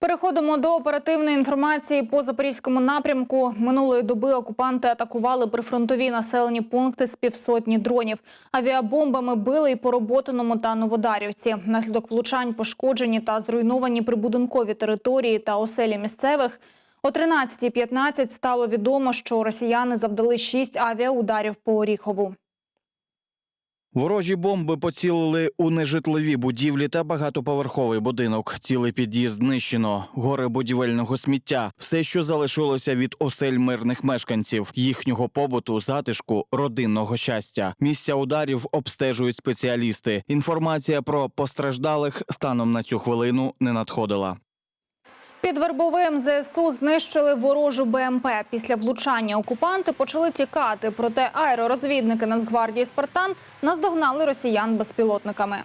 Переходимо до оперативної інформації по запорізькому напрямку. Минулої доби окупанти атакували прифронтові населені пункти з півсотні дронів. Авіабомбами били і по Роботиному та Новодарівці. Наслідок влучань пошкоджені та зруйновані прибудинкові території та оселі місцевих. О 13.15 стало відомо, що росіяни завдали шість авіаударів по Оріхову. Ворожі бомби поцілили у нежитлові будівлі та багатоповерховий будинок. Цілий під'їзд знищено, гори будівельного сміття, все, що залишилося від осель мирних мешканців, їхнього побуту, затишку, родинного щастя. Місця ударів обстежують спеціалісти. Інформація про постраждалих станом на цю хвилину не надходила. Під Вербовим ЗСУ знищили ворожу БМП. Після влучання окупанти почали тікати. Проте аеророзвідники Нацгвардії Спартан наздогнали росіян безпілотниками.